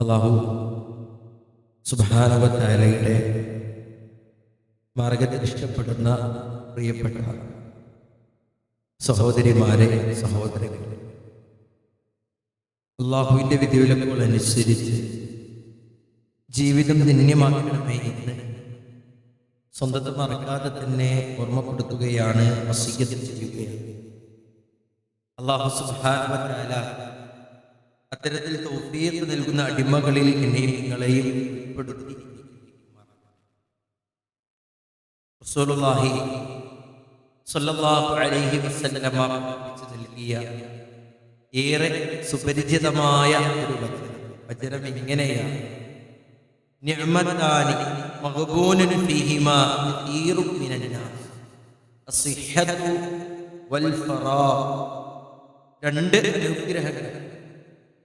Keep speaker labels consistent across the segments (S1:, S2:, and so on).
S1: അള്ളാഹു സുബാനവത്തായാലയുടെ മാർഗത്തിൽ ഇഷ്ടപ്പെടുന്ന പ്രിയപ്പെട്ട സഹോദരിമാരെ സഹോദരങ്ങളെ. അള്ളാഹുവിന്റെ വിധിവിലക്കുകൾ അനുസരിച്ച് ജീവിതം ധന്യമാക്കണമേ എന്ന് സ്വന്തത്തെ മറക്കാതെ തന്നെ ഓർമ്മപ്പെടുത്തുകയാണ് ചെയ്യുകയാണ്. അള്ളാഹു സുബാനവത്തായാല അത്തരത്തിൽ തൗഫീഖ് നൽകുന്ന അടിമകളിൽ എന്നെയും നിങ്ങളെയും ഉൾപ്പെടുത്തി റസൂലുള്ളാഹി അലൈഹി വസല്ലമ നൽകിയ ഏറെ സുപരിചിതമായ ഒരു വചനം. ഇങ്ങനെയാണ് ഫീഹിമാ വൽ ഫറാ. രണ്ട് അനുഗ്രഹങ്ങൾ.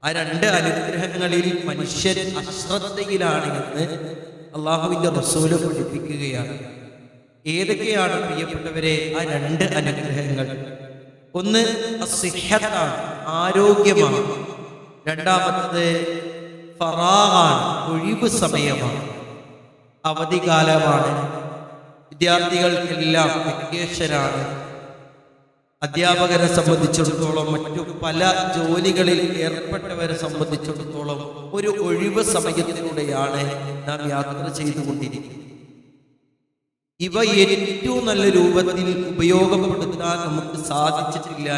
S1: ആ രണ്ട് അനുഗ്രഹങ്ങളിൽ മനുഷ്യൻ അശ്രദ്ധയിലാണ് എന്ന് അള്ളാഹുവിന്റെ റസൂൽ പഠിപ്പിക്കുകയാണ്. ഏതൊക്കെയാണ് പ്രിയപ്പെട്ടവരെ ആ രണ്ട് അനുഗ്രഹങ്ങൾ? ഒന്ന് അസിഹത്താണ് ആരോഗ്യമാണ്. രണ്ടാമത്തത് ഫറാഹാണ് ഒഴിവ് സമയമാണ്. അവധികാലമാണ്. വിദ്യാർത്ഥികൾക്കെല്ലാം വെക്കേഷനാണ് അധ്യാപകരെ സംബന്ധിച്ചിടത്തോളം മറ്റു പല ജോലികളിൽ ഏർപ്പെട്ടവരെ സംബന്ധിച്ചിടത്തോളം ഒരു ഒഴിവ് സമയത്തിലൂടെയാണ് നാം യാത്ര ചെയ്തുകൊണ്ടിരിക്കുന്നത്. ഇവ ഏറ്റവും നല്ല രൂപത്തിൽ ഉപയോഗപ്പെടുത്താൻ നമുക്ക് സാധിച്ചിട്ടില്ല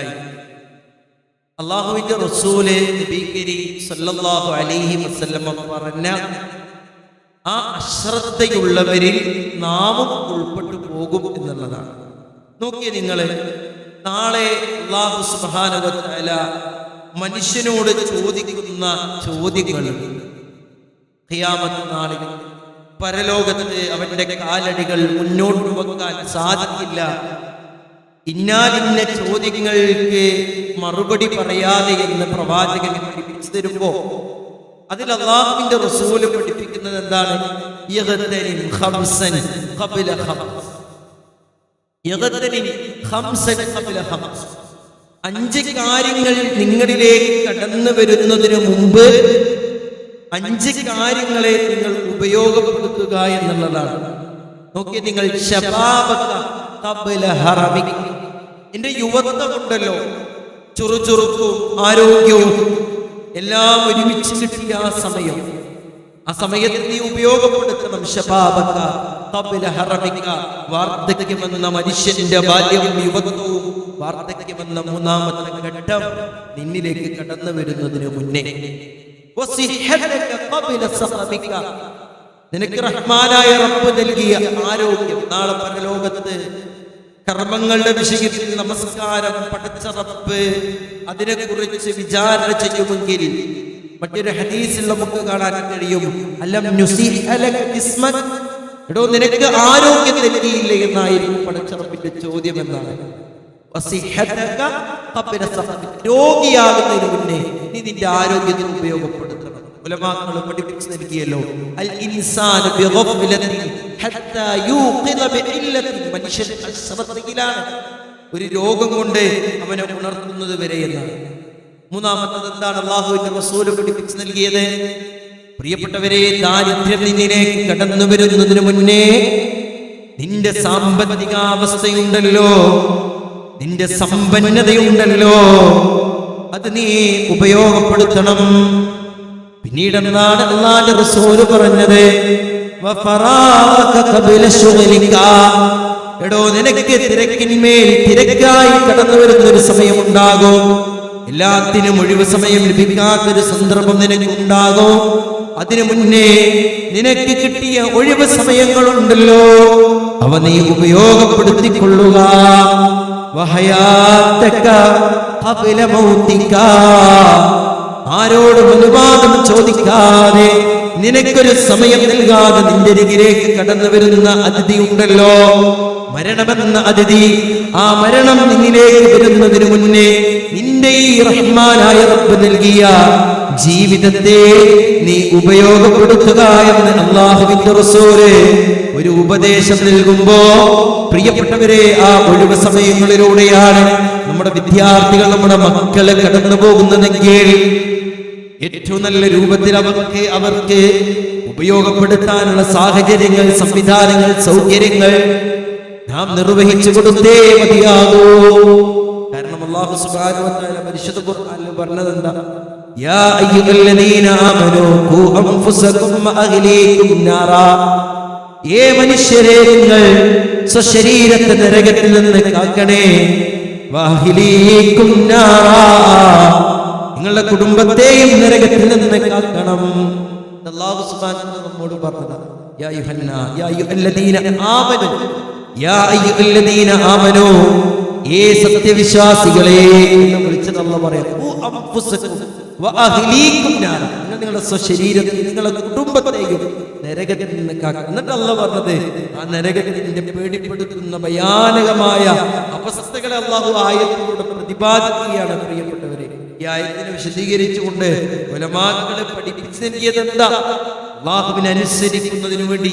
S1: അള്ളാഹുവിന്റെ റസൂൽ നബി കരീം സല്ലല്ലാഹു അലൈഹി വസല്ലമ പറഞ്ഞ ആ അശ്രദ്ധയുള്ളവരിൽ നാമം ഉൾപ്പെട്ടു പോകും എന്നുള്ളതാണ്. നോക്കിയേ നിങ്ങൾ നാളെ അള്ളാഹു സുബാനുവല മനുഷ്യനോട് ചോദിക്കുന്ന ചോദ്യങ്ങളുണ്ട് ഖിയാമത്ത് നാളിൽ പരലോകത്ത് അവന്റെ കാലടികൾ മുന്നോട്ട് വെക്കാൻ സാധിക്കില്ല. ഇന്നാലിന്ന ചോദ്യങ്ങൾക്ക് മറുപടി പറയാതെ എന്ന് പ്രവാചകൻ പഠിപ്പിച്ചു തരുമ്പോ അതിൽ അള്ളാഹുവിന്റെ റസൂൽ പഠിപ്പിക്കുന്നത് എന്താണ്? അഞ്ച് കാര്യങ്ങൾ നിങ്ങളിലേക്ക് കടന്നു വരുന്നതിന് മുമ്പ് അഞ്ച് കാര്യങ്ങളെ നിങ്ങൾ ഉപയോഗപ്പെടുത്തുക എന്നുള്ളതാണ്. നോക്കി നിങ്ങൾ എന്റെ യുവത്വമുണ്ടല്ലോ. ചുറുചുറുക്കും ആരോഗ്യവും എല്ലാം ഒരുമിച്ച് കിട്ടിയ ആ സമയം. ആ സമയത്ത് നീ ഉപയോഗപ്പെടുത്തണം ശബാബക ഖബ്ല ഹറമിക. വാർദ്ധക്യമെന്ന മനുഷ്യന്റെ ബാല്യവും യുവത്വവും വാർദ്ധക്യമെന്ന മൂന്നാമത്തെ ഘട്ടം നിന്നിലേക്ക് കടന്നു വരുന്നതിന് മുന്നേ. നിനക്ക് റഹ്മാനായ റബ്ബ് നൽകിയ ആരോഗ്യം നാളെ പരലോകത്ത് കർമ്മങ്ങളുടെ വിഷയത്തിൽ നമസ്കാരം പഠിച്ച റബ്ബ് അതിനെ കുറിച്ച് വിചാരണ ചെയ്യുമെങ്കിൽ മറ്റൊരു ഹദീസിൽ നമുക്ക് കാണാൻ കഴിയും അലം നുസിഹ് ലക ജിസ്മക്. എടോ നിനക്ക് ആരോഗ്യം തെറ്റിയില്ല എന്നായിരിക്കും പടച്ചറപ്പിന്റെ ചോദ്യം എന്നാണ്. രോഗിയാകുന്നതിന് മുന്നേ നീ നിന്റെ ആരോഗ്യത്തിന് ഉപയോഗപ്പെടുത്തണം. ഉലമാക്കൾ അൽ മനുഷ്യൻ ഒരു രോഗം കൊണ്ട് അവനെ ഉണർത്തുന്നത് വരെ എന്നാണ്. മൂന്നാമത്തത് എന്താണ്? അള്ളാഹുവിന്റെ റസൂൽ പഠിപ്പിച്ച് നൽകിയത് പ്രിയപ്പെട്ടവരെ ദാരിദ്ര്യം നിന്നിലേക്ക് കടന്നു വരുന്നതിന് മുന്നേ നിന്റെ സാമ്പത്തികാവസ്ഥയുണ്ടല്ലോ നിന്റെ സമ്പന്നതയുണ്ടല്ലോ അത് നീ ഉപയോഗപ്പെടുത്തണം. പിന്നീട് എന്താണ് അള്ളാന്റെ റസൂൽ പറഞ്ഞത്. എടോ നിനക്ക് തിരക്കിന്മേൽ തിരക്കായി കടന്നു വരുന്ന ഒരു സമയമുണ്ടാകും. എല്ലാത്തിനും ഒഴിവ് സമയം ലഭിക്കാത്തൊരു സന്ദർഭം നിനക്ക് ഉണ്ടാകും അതിനു മുന്നേ നിനക്ക് കിട്ടിയ ഒഴിവ് സമയങ്ങളുണ്ടല്ലോ. അവ നീ ഉപയോഗപ്പെടുത്തിക്കൊള്ളുക. ആരോടും അനുവാദം ചോദിക്കാതെ നിനക്കൊരു സമയം നൽകാതെ നിന്റെ അരികിലേക്ക് കടന്നു വരുന്ന അതിഥി ഉണ്ടല്ലോ. മരണമെന്ന അതിഥി ആ മരണം നിന്നിലേക്ക് വരുന്നതിന് മുന്നേ നിന്റെ ഈ റഹ്മാനായ റബ്ബ് നൽകിയ ജീവിതത്തെ നീ ഉപയോഗപ്പെടുത്തുക എന്ന് അള്ളാഹുവിന്റെ റസൂൽ ഒരു ഉപദേശം നൽകുമ്പോ പ്രിയപ്പെട്ടവരെ ആ ഒഴിവ് സമയങ്ങളിലൂടെയാണ് നമ്മുടെ വിദ്യാർത്ഥികൾ നമ്മുടെ മക്കളെ കടന്നു പോകുന്നതെങ്കിൽ ഏറ്റവും നല്ല രൂപത്തിൽ അവർക്ക് അവർക്ക് ഉപയോഗപ്പെടുത്താനുള്ള സാഹചര്യങ്ങൾ സംവിധാനങ്ങൾ സൗകര്യങ്ങൾ നാം നിർവഹിച്ചു കൊടുത്തേ മതിയാകൂ. കാരണം അള്ളാഹു തആല പരിശുദ്ധ ഖുർആനിൽ പറഞ്ഞത് എന്താ യാ الذين آمنوا قوا أنفسكم وأهليكم نارا ഏ മനുഷ്യരെ നിങ്ങൾ സ്വശരീരത്തെ നരകത്തിൽ നിന്ന് കാക്കണേ. നിങ്ങളുടെ കുടുംബത്തെയും നരകത്തിൽ നിന്ന് കാക്കണം. നമ്മോട് ആമനൂ. ഏ സത്യവിശ്വാസികളെ എന്ന് വിളിച്ചത് അല്ല പറയാം നിങ്ങളുടെ സ്വശരീരത്തിൽ നിങ്ങളുടെ കുടുംബത്തെയും നരകത്തിൽ നിന്ന് കാക്കുക പറഞ്ഞത് ആ നരകത്തിൽ നരകത്തിന്റെ പേടിപ്പെടുത്തുന്ന ഭയാനകമായ അവസ്ഥകളെ അള്ളാഹു ആയത്തിലൂടെ പ്രതിപാദിക്കുകയാണ് പ്രിയപ്പെട്ടവരെ. ഈ ആയത്തിനെ വിശദീകരിച്ചുകൊണ്ട് കൊലമാക്കളെ പഠിപ്പിച്ചു അള്ളാഹുവിനെ അനുസരിക്കുന്നതിനു വേണ്ടി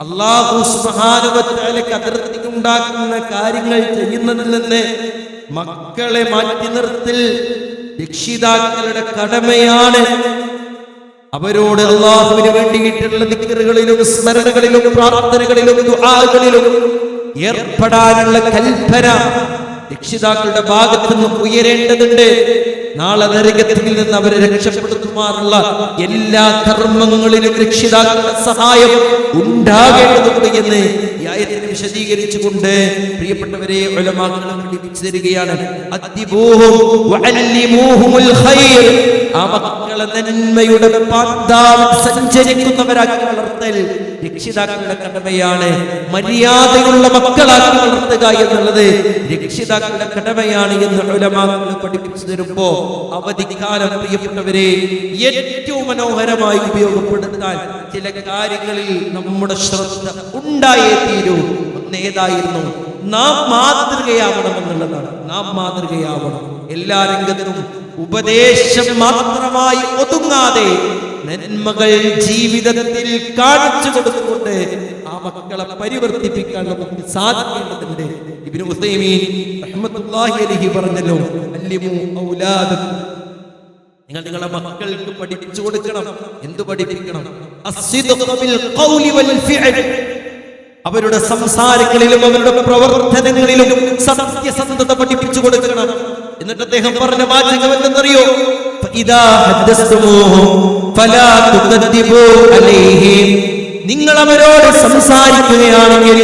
S1: അള്ളാഹു സുബ്ഹാനഹുവതആലയ്ക്ക് അതിർത്തി ഉണ്ടാക്കുന്ന കാര്യങ്ങൾ ചെയ്യുന്നതിൽ നിന്ന് മക്കളെ മാറ്റി നിർത്തൽ രക്ഷിതാക്കളുടെ കടമയാണ്. അവരോട് അള്ളാഹുവിന് വേണ്ടിയിട്ടുള്ള നിക്കറുകളിലും സ്മരണകളിലും പ്രാർത്ഥനകളിലും ദുആകളിലും ഏർപ്പെടാനുള്ള കൽപ്പന രക്ഷിതാക്കളുടെ ഭാഗത്ത് നിന്ന് ഉയരേണ്ടതുണ്ട്. നാളെ നരകത്തിൽ നിന്ന് അവരെ രക്ഷപ്പെടുത്തുവാനുള്ള എല്ലാ കർമ്മങ്ങളിലും രക്ഷിതാക്കളുടെ സഹായം ഉണ്ടാകേണ്ടതുണ്ട് എന്ന് വിശദീകരിച്ചുകൊണ്ട് പ്രിയപ്പെട്ടവരെ ഉലമാക്കൾ പഠിപ്പിച്ചു തരികയാണ്. ആ മക്കളെ നന്മയുടെ പാന്താവിൽ സഞ്ചരിക്കുന്നവരാക്കി വളർത്തൽ രക്ഷിതാക്കളുടെ കടമയാണ്. മര്യാദയുള്ള മക്കളാക്കി വളർത്തുക എന്നുള്ളത് രക്ഷിതാക്കളുടെ കടമയാണ് എന്ന് ഉലമാക്കൾ പഠിപ്പിച്ചു തരുമ്പോ അവധിക്കാലം പ്രിയപ്പെട്ടവരെ ഏറ്റവും മനോഹരമായി ഉപയോഗപ്പെടുത്താൻ ചില കാര്യങ്ങളിൽ നമ്മുടെ ശ്രദ്ധ ഉണ്ടായേ തീരൂ. ഏതായിരുന്നു നാം മാതൃകയാവണം എന്നുള്ളതാണ് നാം മാതൃകയാവണം. എല്ലാ രംഗത്തും ഉപദേശം മാത്രമായി ഒതുങ്ങാതെ നന്മകൾ ജീവിതത്തിൽ കാണിച്ചു കൊടുത്തുകൊണ്ട് ആ മക്കളെ പരിവർത്തിപ്പിക്കാൻ നമുക്ക് സാധിക്കേണ്ടതുണ്ട്. ഇബ്നു ഉസൈമീൻ അഹമ്മദ്ഹി അലൈഹി പറഞ്ഞല്ലോ അല്ലിമു നിങ്ങൾ നിങ്ങളുടെ മക്കൾക്ക് പഠിപ്പിച്ചു കൊടുക്കണം. എന്ത് പഠിപ്പിക്കണം? അവരുടെ സംസാരങ്ങളിലും അവരുടെ പ്രവർത്തനങ്ങളിലും സത്യസന്ധത പഠിപ്പിച്ചു കൊടുക്കണം. എന്നിട്ട് അദ്ദേഹം പറഞ്ഞ വാചകം എന്തെന്നറിയോ? നിങ്ങൾ അവരോട് സംസാരിക്കുകയാണെങ്കിൽ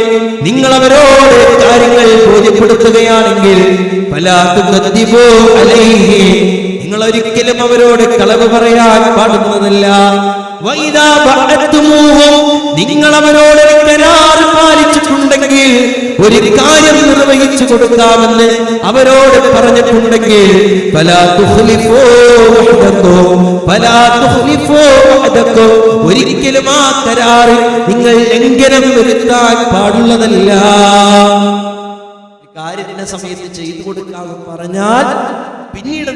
S1: നിങ്ങൾ അവരോട് കാര്യങ്ങൾ ബോധ്യപ്പെടുത്തുകയാണെങ്കിൽ നിങ്ങൾ ഒരിക്കലും അവരോട് കളവ് പറയാൻ പാടുന്നതല്ല നിങ്ങൾ അവരോട് കരാർ പാലിച്ചിട്ടുണ്ടെങ്കിൽ ഒരു കാര്യം നിർവഹിച്ചു കൊടുക്കാമെന്ന് അവരോട് പറഞ്ഞിട്ടുണ്ടെങ്കിൽ ഒരിക്കലും ആ കരാറിൽ നിങ്ങൾ ലംഘനം വരുത്താൻ പാടുള്ളതല്ല. കാര്യത്തിന്റെ സമയത്ത് ചെയ്തു കൊടുക്കാമെന്ന് പറഞ്ഞാൽ പിന്നീട്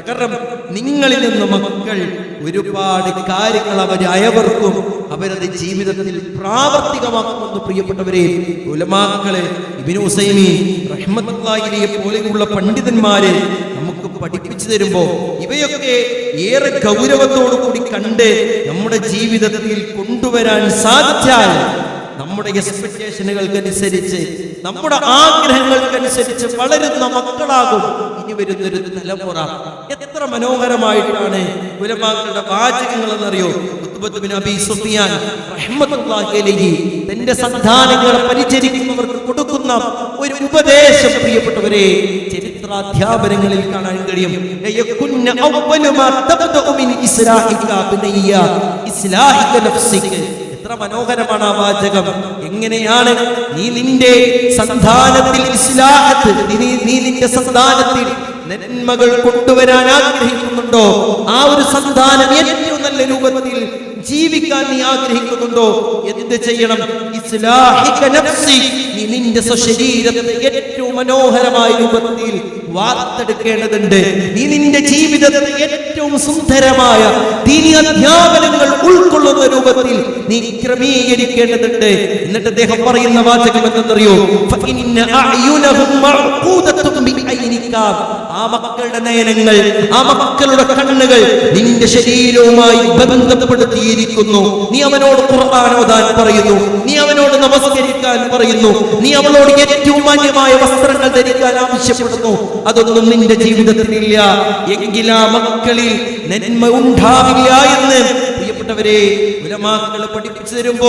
S1: കാരണം നിങ്ങളിൽ നിന്ന് മക്കൾ ഒരുപാട് കാര്യങ്ങൾ അവർ അയവർക്കും അവരത് ജീവിതത്തിൽ പ്രാവർത്തികമാക്കുമെന്ന് പ്രിയപ്പെട്ടവരെ ഉലമാക്കളെ ഇബിന് പോലെയുള്ള പണ്ഡിതന്മാരെ നമുക്ക് പഠിപ്പിച്ചു തരുമ്പോ ഇവയൊക്കെ ഏറെ ഗൗരവത്തോടു കൂടി കണ്ട് നമ്മുടെ ജീവിതത്തിൽ കൊണ്ടുവരാൻ സാധിച്ചാൽ നമ്മുടെ എക്സ്പെക്ടേഷനുകൾക്കനുസരിച്ച് നമ്മുടെ ആഗ്രഹങ്ങൾക്കനുസരിച്ച് വളരുന്ന മക്കളാകും ഇനി വരുന്നൊരു തലമുറ. എത്ര മനോഹരമായിട്ടാണ് ഉലമാക്കളുടെ വാചകങ്ങൾ എന്നറിയോ തന്റെ സന്താനങ്ങളെ പരിചരിക്കുന്നവർക്ക് കൊടുക്കുന്ന ഒരു ഉപദേശം പ്രിയപ്പെട്ടവരെ ചരിത്രാധ്യാപനങ്ങളിൽ കാണാൻ കഴിയും. ഇസ്ലാഹിക്ക അവ്വലു എത്ര മനോഹരമാണ് ആ വാചകം. എങ്ങനെയാണ് നീ നിന്റെ സന്താനത്തിൽ ഇസ്ലാഹത്ത് നീ നിന്റെ സന്താനത്തിൽ നന്മകൾ കൊണ്ടുവരാൻ ആഗ്രഹിക്കുന്നുണ്ടോ? ആ ഒരു സന്താനം ഏറ്റവും നല്ല രൂപത്തിൽ ജീവിക്കാൻ നീ ആഗ്രഹിക്കുന്നുണ്ടോ എന്ത് ചെയ്യണം? നീ നിന്റെ സ്വശരീരത്തെ ഏറ്റവും മനോഹരമായ രൂപത്തിൽ വാർത്തെടുക്കേണ്ടതുണ്ട്. നീ നിന്റെ ജീവിതത്തെ ഏറ്റവും സുന്ദരമായ ദീനി അധ്യാപനങ്ങൾ ഉൾക്കൊള്ളുന്ന രൂപത്തിൽ നീ ക്രമീകരിക്കേണ്ടതുണ്ട്. എന്നിട്ട് അദ്ദേഹം പറയുന്ന വാചകം എന്തെന്നറിയോ നീക്കാം ആ മക്കളുടെ നയനങ്ങൾ ആ മക്കളുടെ കണ്ണുകൾ നിന്റെ ശരീരവുമായി ബന്ധപ്പെടുത്തിയിരിക്കുന്നു. നീ അവനോട് ഖുർആൻ ഓതാൻ പറയുന്നു. നീ അവനോട് നമസ്കരിക്കാൻ പറയുന്നു. നീ അവളോട് ഏറ്റവും മാന്യമായ വസ്ത്രങ്ങൾ ധരിക്കാൻ ആവശ്യപ്പെടുന്നു. അതൊന്നും നിന്റെ ജീവിതത്തിലില്ല. എങ്കിൽ ആ മക്കളിൽ നന്മ ഉണ്ടാവില്ല എന്ന് പ്രിയപ്പെട്ടവരെ ഉലമാക്കൾ പഠിപ്പിച്ചു തരുമ്പോ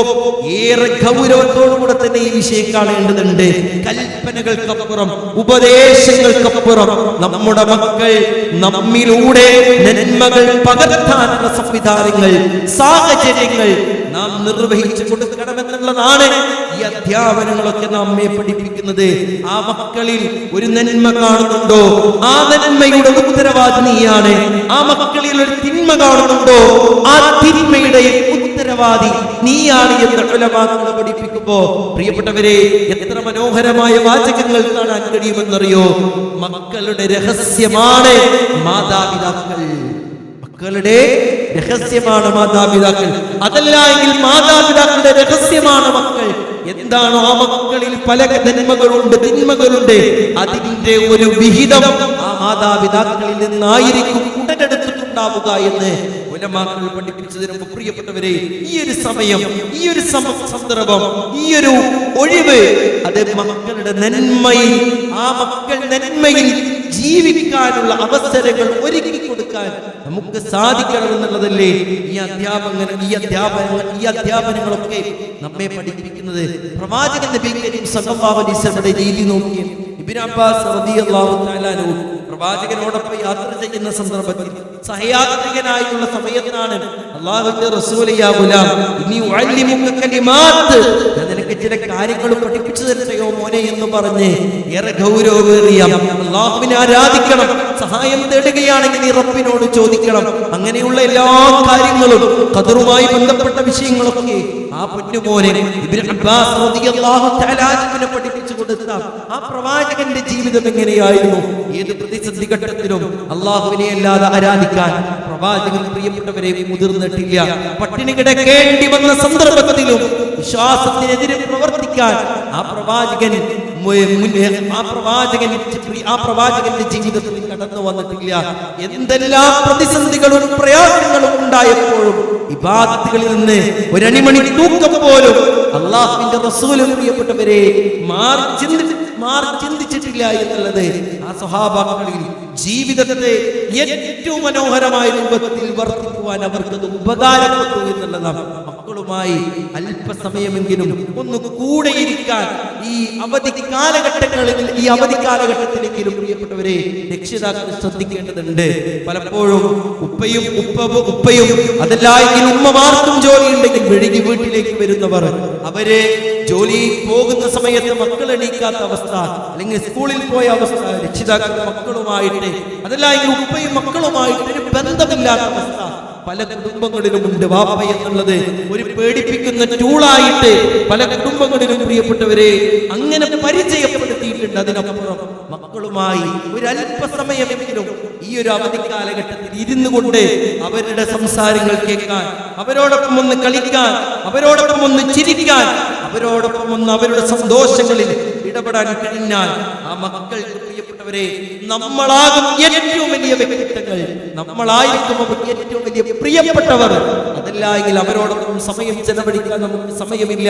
S1: ഏറെ ഗൗരവത്തോടുകൂടെ തന്നെ ഈ വിഷയം കാണേണ്ടതുണ്ട്. കൽപ്പനകൾക്കപ്പുറം ഉപദേശങ്ങൾക്കപ്പുറം നമ്മുടെ മക്കൾ നമ്മിലൂടെ നന്മകൾ പകർത്താനുള്ള സംവിധാനങ്ങൾ സാഹചര്യങ്ങൾ നിർവഹിച്ചു കൊടുക്കണമെന്നുള്ളതാണ് ഈ അധ്യാപനങ്ങളൊക്കെ നമ്മെ പഠിപ്പിക്കുന്നത്. ആ മക്കളിൽ ഒരു നന്മ കാണുന്നുണ്ടോ? ആ നന്മയുടെ ഉത്തരവാദിനിയാണ്. ആ മക്കളിൽ ഒരു തിന്മ കാണുന്നുണ്ടോ? ആ തിന്മയുടെ ഉത്തരവാദി നീയാണ് എന്ന് ഉലമാക്കൾ പഠിപ്പിക്കുമ്പോ പ്രിയപ്പെട്ടവരെ എത്ര മനോഹരമായ വാചകങ്ങൾ കാണാൻ കഴിയുമെന്നറിയോ? മക്കളുടെ രഹസ്യമാണ് മാതാപിതാക്കൾ. മക്കളുടെ രഹസ്യമാണ് മാതാപിതാക്കൾ. അതല്ല എങ്കിൽ മാതാപിതാക്കളുടെ രഹസ്യമാണ് മക്കൾ. എന്താണോ ആ മക്കളിൽ പല നന്മകളുണ്ട് തിന്മകളുണ്ട്. അതിന്റെ ഒരു വിഹിതം ആ മാതാപിതാക്കളിൽ നിന്നായിരിക്കും ഉടനെടുത്തിട്ടുണ്ടാവുക എന്ന് ഉലമാക്കൾ പഠിപ്പിച്ചു തരുമ്പോൾ പ്രിയപ്പെട്ടവരെ ഈ ഒരു സമയം ഈ ഒരു സന്ദർഭം ഈ ഒരു ഒഴിവ് അത് മക്കളുടെ നന്മയിൽ ആ മക്കൾ നന്മയിൽ ജീവിക്കാനുള്ള അവസരങ്ങൾ ഒരുക്കി കൊടുക്കാൻ നമുക്ക് സാധിക്കണം എന്നുള്ളതല്ലേ ഈ അധ്യാപകൻ ഈ അധ്യാപനങ്ങൾ ഈ അധ്യാപനങ്ങളൊക്കെ നമ്മെ പഠിപ്പിക്കുന്നത് പ്രവാചകന്റെ നബി കരീം സല്ലല്ലാഹു അലൈഹി വസല്ലമയുടെ രീതി നോക്കി ഇബ്നു അബ്ബാസ് റളിയല്ലാഹു തആല പ്രവാചകനോടൊപ്പം യാത്ര ചെയ്യുന്ന സന്ദർഭത്തിൽ സഹയാത്രികനായുള്ള സമയത്താണ് അള്ളാഹുവിന്റെ റസൂലിയാ ഗുലാം. ഇനി ഉഅല്ലിമുക കലിമാത്ത്. ഞാൻ നിനക്ക് ചില കാര്യങ്ങൾ പഠിപ്പിച്ചു തരട്ടെയോ മോനെ എന്ന് പറഞ്ഞ് ഏറെ ഗൗരവമേറിയ അള്ളാഹുവിനെ ആരാധിക്കണം. സഹായം തേടുകയാണെങ്കിൽ നീ റബ്ബിനോട് ചോദിക്കണം. അങ്ങനെയുള്ള എല്ലാ കാര്യങ്ങളും ഖദറുമായി ബന്ധപ്പെട്ട വിഷയങ്ങളൊക്കെ ആ പൊന്നുപോലെ പഠിപ്പിച്ചു കൊടുത്ത ആ പ്രവാചകന്റെ ജീവിതം എങ്ങനെയായിരുന്നു? ഏത് പ്രതിസന്ധി ഘട്ടത്തിലും അള്ളാഹുവിനെ അല്ലാതെ ആരാധിക്കാൻ പ്രവാചകൻ പ്രിയപ്പെട്ടവരെ മുതിർന്നിട്ടില്ല പട്ടിണി കിടക്കേണ്ടി വന്ന സന്ദർഭത്തിലും വിശ്വാസത്തിനെതിരെ പ്രവർത്തിക്കാൻ ആ പ്രവാചകൻ ആ പ്രവാചകൻ ആ പ്രവാചകന്റെ ജീവിതത്തിൽ കടന്നു വന്നിട്ടില്ല. എന്തെല്ലാം പ്രതിസന്ധികളും പ്രയാസങ്ങളും ഉണ്ടായപ്പോഴും ഇബാദത്തുകളിൽ നിന്ന് ഒരണിമണി തൂക്കം പോലും അള്ളാഹുവിന്റെ റസൂലും പ്രിയപ്പെട്ടവരെ മാറി ചിന്തി മാറി ചിന്തിച്ചിട്ടില്ല എന്നുള്ളത് സ്വഹാബാക്കളിൽ ജീവിതത്തെ ഏറ്റവും മനോഹരമായ രൂപത്തിൽ വർദ്ധിക്കുവാൻ അവർക്ക് ഉപകാരപ്പെട്ടു എന്നുള്ളതാണ് മക്കളുമായി അല്പസമയമെങ്കിലും ഒന്ന് കൂടെ ഇരിക്കാൻ ഈ അവധി കാലഘട്ടങ്ങളിൽ ഈ അവധി കാലഘട്ടത്തിലെങ്കിലും പ്രിയപ്പെട്ടവരെ രക്ഷിതാക്കൾ ശ്രദ്ധിക്കേണ്ടതുണ്ട്. പലപ്പോഴും ഉപ്പയും ഉപ്പ ഉപ്പയും അതല്ല ഉമ്മ ഉമ്മമാർക്കും ജോലി ഉണ്ടെങ്കിൽ വെഴുകി വീട്ടിലേക്ക് വരുന്നവർ അവരെ ജോലി പോകുന്ന സമയത്ത് മക്കൾ എണീക്കാത്ത അവസ്ഥ അല്ലെങ്കിൽ സ്കൂളിൽ പോയ അവസ്ഥ രക്ഷിതാക്കൾ മക്കളുമായിട്ട് അതല്ല ഈ ഉപ്പയും മക്കളുമായിട്ട് ഒരു ബന്ധമില്ലാത്ത അവസ്ഥ. പല കുടുംബങ്ങളിലും ഉണ്ട് വാപ്പ എന്നുള്ളത്. ഒരു പേടിപ്പിക്കുന്ന ടൂളായിട്ട് പല കുടുംബങ്ങളിലും പ്രിയപ്പെട്ടവരെ അങ്ങനെ പരിചയപ്പെടുത്തിയിട്ടുണ്ട് അതിനപ്പുറം. മക്കളുമായി ഒരു അല്പസമയമെങ്കിലും ഈ ഒരു അവധി കാലഘട്ടത്തിൽ ഇരുന്നു കൊണ്ട് അവരുടെ സംസാരങ്ങൾ കേൾക്കാൻ അവരോടൊപ്പം ഒന്ന് കളിക്കാൻ അവരോടൊപ്പം ഒന്ന് ചിരിക്കാൻ അവരോടൊപ്പം ഒന്ന് അവരുടെ സന്തോഷങ്ങളിൽ ഇടപെടാൻ കഴിഞ്ഞാൽ ആ മക്കൾക്ക് പ്രിയപ്പെട്ടവരെ നമ്മളാകും ഏറ്റവും വലിയ വ്യക്തിത്വങ്ങൾ നമ്മളായിരിക്കും അവർക്ക് ഏറ്റവും വലിയ പ്രിയപ്പെട്ടവർ. അതല്ല അവരോടൊപ്പം സമയം ചെലവഴിക്കാൻ നമുക്ക് സമയമില്ല.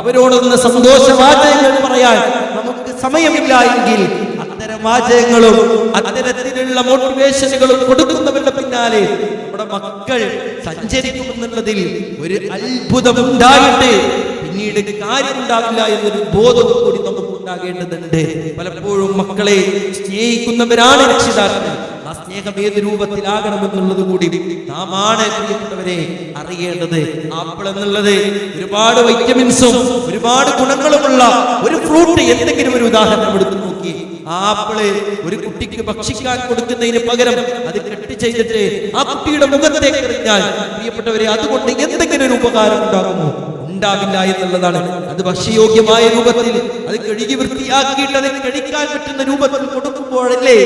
S1: അവരോടൊന്ന് സന്തോഷ വാചകങ്ങൾ പറയാൻ നമുക്ക് സമയമില്ല എങ്കിൽ അത്തരം വാചകങ്ങളും അത്തരത്തിലുള്ള മോട്ടിവേഷനുകളും കൊടുക്കുന്നവരുടെ പിന്നാലെ നമ്മുടെ മക്കൾ സഞ്ചരിക്കുമെന്നുള്ളതിൽ ഒരു അത്ഭുതം ഉണ്ടായിട്ട് പിന്നീട് കാര്യമുണ്ടാവില്ല എന്നൊരു ബോധവും കൂടി നമുക്ക് ഉണ്ടാകേണ്ടതുണ്ട്. പലപ്പോഴും മക്കളെ സ്നേഹിക്കുന്നവരാണ് രക്ഷിതാക്കൾ. ആ സ്നേഹം ഏത് രൂപത്തിലാകണമെന്നുള്ളത് കൂടി നാം ആണ് പ്രിയപ്പെട്ടവരെ അറിയേണ്ടത്. ആപ്പിൾ എന്നുള്ളത് ഒരുപാട് വൈറ്റമിൻസും ഒരുപാട് ഗുണങ്ങളുമുള്ള ഒരു ഫ്രൂട്ട് എന്തെങ്കിലും ഒരു ഉദാഹരണം എടുത്തു നോക്കി. ആപ്പിൾ ഒരു കുട്ടിക്ക് ഭക്ഷിക്കാൻ കൊടുക്കുന്നതിന് പകരം അത് കെട്ടി ചെയ്തിട്ട് ആ കുട്ടിയുടെ മുഖത്തേക്ക് എറിഞ്ഞാൽ പ്രിയപ്പെട്ടവരെ അതുകൊണ്ട് എന്തെങ്കിലും ഒരു ഉപകാരം ഉണ്ടാകുമോ? ഉണ്ടാവില്ല എന്നുള്ളതാണ്. അത് ഭക്ഷ്യയോഗ്യമായ രൂപത്തിൽ അത് കഴുകി വൃത്തിയാക്കിയിട്ട് അതിന് കഴിക്കാൻ പറ്റുന്ന രൂപത്തിൽ കൊടുക്കുമ്പോഴല്ലേ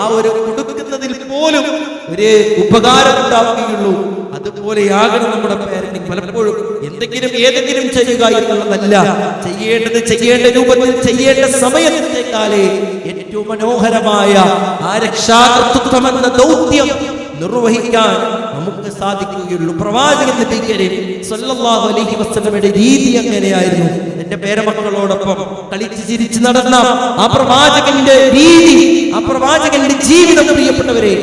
S1: ആ ഒരു കൊടുക്കുന്നതിൽ പോലും ഒരു ഉപകാരം ഉണ്ടാവുകയുള്ളൂ. അതുപോലെയാകണം നമ്മുടെ പാരന്റിങ് പലപ്പോഴും എന്തെങ്കിലും ഏതെങ്കിലും ചെയ്യുക എന്നുള്ളതല്ല. ചെയ്യേണ്ടത് ചെയ്യേണ്ട രൂപത്തിൽ ചെയ്യേണ്ട സമയത്തേക്കാളെ ഏറ്റവും മനോഹരമായ ആ രക്ഷാകർത്തൃത്വം എന്ന ദൗത്യം നിർവഹിക്കാൻ നമുക്ക് സാധിക്കുകയുള്ളൂ പ്രവാചകൻ നബി സല്ലല്ലാഹു അലൈഹി വസല്ലമയുടെ രീതി അങ്ങനെയായിരുന്നു. എന്റെ പേരമക്കളോടൊപ്പം കളിച്ച് ചിരിച്ച് നടന്ന ആ പ്രവാചകന്റെ രീതി ആ പ്രവാചകന്റെ ജീവിതം പ്രിയപ്പെട്ടവരെ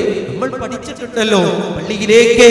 S1: പഠിച്ചിട്ടുണ്ടല്ലോ. പള്ളിയിലേക്ക്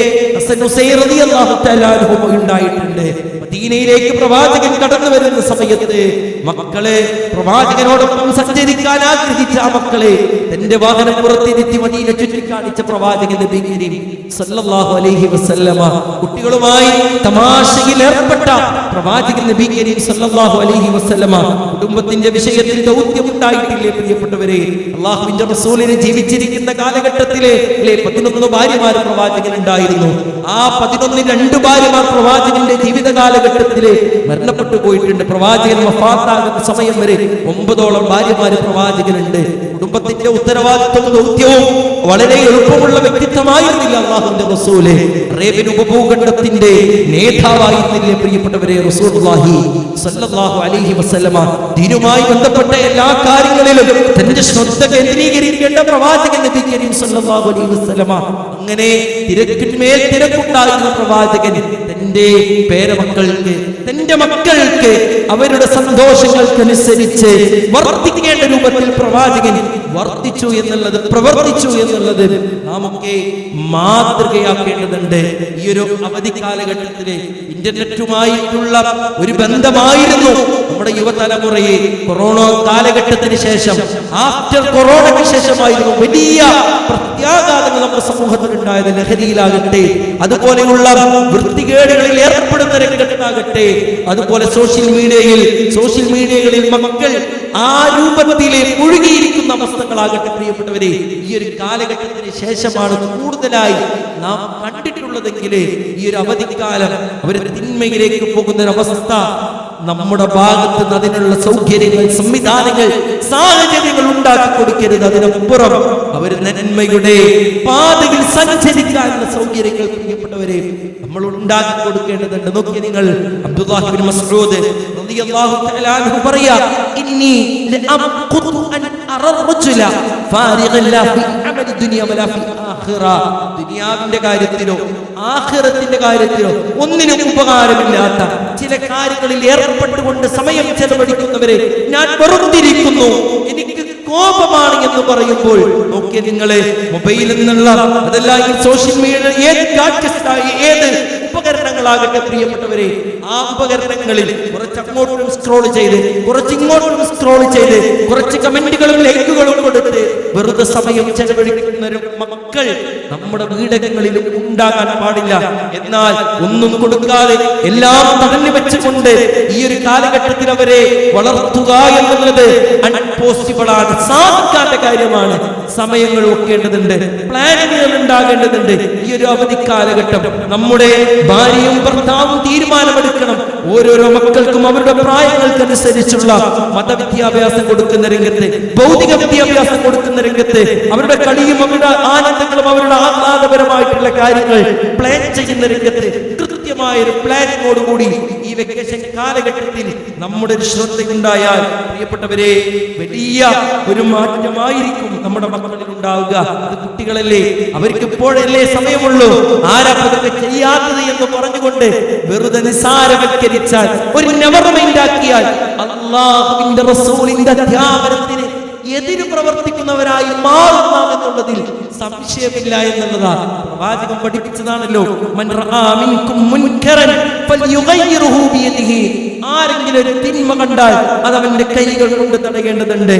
S1: ഉണ്ടായിട്ടുണ്ട്. മദീനയിലേക്ക് പ്രവാചകൻ കടന്നു വരുന്ന സമയത്ത് മക്കളെ പ്രവാചകനോടൊപ്പം സഞ്ചരിക്കാൻ ആഗ്രഹിച്ച ആ മക്കളെ തന്റെ വാഹനം പുറത്തിരുത്തി മദീന ചുറ്റിക്കാണിച്ച പ്രവാചകന്റെ നബി കരീം സല്ലല്ലാഹു അലൈഹി വസല്ലമ കുട്ടികളുമായി തമാശയിൽ ഏർപ്പെട്ട പ്രവാചകൻ നബി കരീം സല്ലല്ലാഹു അലൈഹി വസല്ലമ കുടുംബത്തിന്റെ വിഷയത്തിൽ ദൗത്യം ഉണ്ടായിട്ടില്ലേ പ്രിയപ്പെട്ടവരെ? അള്ളാഹുവിന്റെ റസൂലിനെ ജീവിച്ചിരിക്കുന്ന കാലഘട്ടത്തിലെ അല്ലേ പതിനൊന്ന് ഭാര്യമാർ പ്രവാചകൻ ഉണ്ടായിരുന്നു ആ പതിനൊന്ന് രണ്ട് ഭാര്യമാർ പ്രവാചകന്റെ ജീവിത കാലഘട്ടത്തിലെ മരണപ്പെട്ടു പോയിട്ടുണ്ട്. പ്രവാചകൻ വഫാത്താകുന്ന സമയം വരെ ഒമ്പതോളം ഭാര്യമാര് പ്രവാചകനുണ്ട്. കുടുംബത്തിന്റെ ഉത്തരവാദിത്വവും ദൗത്യവും വളരെ എളുപ്പമുള്ള വ്യക്തിത്വമായിരുന്നില്ല അള്ളാഹുന്റെ റസൂൽ. അറേബ്യൻ ഉപഭൂഖണ്ഡത്തിന്റെ നേതാവായിരുന്നില്ലേ പ്രിയപ്പെട്ടവരെ? റസൂലുള്ളാഹി സല്ലല്ലാഹു അലൈഹി വസല്ലമ ദീനുമായി ബന്ധപ്പെട്ട എല്ലാ കാര്യങ്ങളിലും തന്റെ ശ്രദ്ധ കേന്ദ്രീകരിക്കേണ്ട പ്രവാചകൻ നബി സല്ലല്ലാഹു അലൈഹി വസല്ലമ. അങ്ങനെ തിരക്കിന്മേൽ തിരക്കുണ്ടായിരുന്ന പ്രവാചകൻ തന്റെ പേരമക്കൾക്ക് തന്റെ മക്കൾക്ക് അവരുടെ സന്തോഷങ്ങൾക്കനുസരിച്ച് വർദ്ധിക്കേണ്ട രൂപത്തിൽ പ്രവാചകൻ വർദ്ധിച്ചു എന്നുള്ളത് പ്രവർത്തിച്ചു എന്നുള്ളത് നാമൊക്കെ മാതൃകയാക്കേണ്ടതുണ്ട്. ഈ ഒരു അവധി കാലഘട്ടത്തിലെ ഇന്റർനെറ്റുമായിട്ടുള്ള ഒരു ബന്ധമായിരുന്നു നമ്മുടെ യുവതലമുറയെ. കൊറോണ കാലഘട്ടത്തിന് ശേഷം ആഫ്റ്റർ കൊറോണയ്ക്ക് ശേഷമായിരുന്നു വലിയ പ്രത്യാഘാതങ്ങൾ നമ്മുടെ സമൂഹത്തിൽ ഉണ്ടായത് ലഹരിയിലാകട്ടെ അതുപോലെയുള്ള വൃത്തികേടുകളിൽ ഏർപ്പെടുന്ന രംഗത്താകട്ടെ അതുപോലെ സോഷ്യൽ മീഡിയയിൽ സോഷ്യൽ മീഡിയകളിൽ മക്കൾ ആ രൂപത്തിലെ മുഴുകിയിരിക്കുന്ന അവസ്ഥകളാകട്ടെ പ്രിയപ്പെട്ടവരെ ഈ ഒരു കാലഘട്ടത്തിന് ശേഷമാണ് കൂടുതലായി നാം കണ്ടിട്ടുള്ളതെങ്കിൽ ഈ ഒരു അവധിക്കാലം അവരെ തിന്മയിലേക്ക് പോകുന്ന ഒരു അവസ്ഥ. നമ്മുടെ ഭാഗത്ത് നിന്ന് അതിനുള്ള സൗകര്യങ്ങൾ സംവിധാനങ്ങൾ സാഹചര്യങ്ങൾ ഉണ്ടാക്കി കൊടുക്കരുത്. അതിനപ്പുറം അവർ നന്മയുടെ പാതയിൽ സഞ്ചരിക്കാനുള്ള സൗകര്യങ്ങൾ പ്രിയപ്പെട്ടവരെ നമ്മൾ ഉണ്ടാക്കി കൊടുക്കേണ്ടതുണ്ട്. നോക്കി നിങ്ങൾ അബ്ദുല്ലാഹിബിൻ മസ്ഊദ് റളിയല്ലാഹു തആല അൻഹു പറയാ ഇന്നി ലഅഖുതു അൻ അറ റജുല ഫാരിഗൻ ലാ ഫി അമലി ദുനിയ വലാ ഫി ആഖിറ. ദുനിയാവിന്റെ കാര്യത്തിലോ ആഖിറത്തിന്റെ കാര്യത്തിലോ ഒന്നിനും ഉപകാരമില്ലാത്ത ചില കാര്യങ്ങളിൽ ഏർപ്പെട്ടുകൊണ്ട് സമയം ചെലവഴിക്കുന്നവരെ ഞാൻ വെറുതിരിക്കുന്നു. എനിക്ക് കോപമാണ് എന്ന് പറയുമ്പോൾ നോക്കിയ നിങ്ങളെ മൊബൈലിൽ നിന്നുള്ള അതല്ല ഈ സോഷ്യൽ മീഡിയ ഏത് ഏത്? ഉപകരണങ്ങളാകട്ടെ പ്രിയപ്പെട്ടവരെ ആ ഉപകരണങ്ങളിൽ കുറച്ച് അങ്ങോട്ടും സ്ക്രോൾ ചെയ്ത് കുറച്ച് ഇങ്ങോട്ടും സ്ക്രോൾ ചെയ്ത് കുറച്ച് കമന്റുകളും ലൈക്കുകളും കൊടുത്ത് വെറുതെ സമയം ചെലവഴിക്കുന്ന മക്കൾ നമ്മുടെ വീടകങ്ങളിലും ഉണ്ടാകാൻ പാടില്ല. എന്നാൽ ഒന്നും കൊടുക്കാതെ എല്ലാം തടഞ്ഞു വെച്ചുകൊണ്ട് ഈ ഒരു കാലഘട്ടത്തിൽ അവരെ വളർത്തുക എന്നുള്ളത് അൺപോസിബിൾ ആണ്. സാധിക്കാത്ത കാര്യമാണ്. സമയങ്ങൾ ഒക്കേണ്ടതുണ്ട്. പ്ലാനുകൾ ഉണ്ടാകേണ്ടതുണ്ട്. ഈ ഒരു അവധി കാലഘട്ടം നമ്മുടെ ഭാര്യയും ഭർത്താവും തീരുമാനമെടുക്കണം. ഓരോരോ മക്കൾക്കും അവരുടെ പ്രായങ്ങൾക്കനുസരിച്ചുള്ള മതവിദ്യാഭ്യാസം കൊടുക്കുന്ന രംഗത്ത് ഭൗതിക വിദ്യാഭ്യാസം കൊടുക്കുന്ന രംഗത്ത് അവരുടെ കളിയും അവരുടെ ആനന്ദങ്ങളും അവരുടെ ആഹ്ലാദപരമായിട്ടുള്ള കാര്യങ്ങൾ പ്ലാൻ ചെയ്യുന്ന രംഗത്ത് കൃത്യമായ ഒരു പ്ലാനിങ്ങോടുകൂടി ഈ വെക്കേഷൻ കാലഘട്ടത്തിൽ നമ്മുടെ ഒരു ശ്രദ്ധയുണ്ടായാൽ പ്രിയപ്പെട്ടവരെ വലിയ ഒരു മാറ്റമായിരിക്കും നമ്മുടെ മക്കളിൽ ഉണ്ടാവുക. അത് കുട്ടികളല്ലേ? അവർക്ക് ഇപ്പോഴല്ലേ സമയമുള്ളൂ. ആരാ പതൊക്കെ ചെയ്യാത്തത് എന്ന് പറഞ്ഞുകൊണ്ട് വെറുതെ നിസാരവൽക്കരിച്ചാൽ ഒരു നെവർ മൈൻഡ് ആക്കിയാൽ അള്ളാഹുവിന്റെ റസൂലിന്റെ അധ്യാപനത്തിന് എതിര് പ്രവർത്തിക്കുന്നവരായി മാറുന്ന എന്നുള്ളതിൽ സംശയമില്ല എന്നുള്ളതാണ് പ്രവാചകം പഠിപ്പിച്ചതാണല്ലോ. ആരെങ്കിലും ഒരു തിന്മ കണ്ടാൽ അത് അവന്റെ കൈകൾ കൊണ്ട് തടയേണ്ടതുണ്ട്.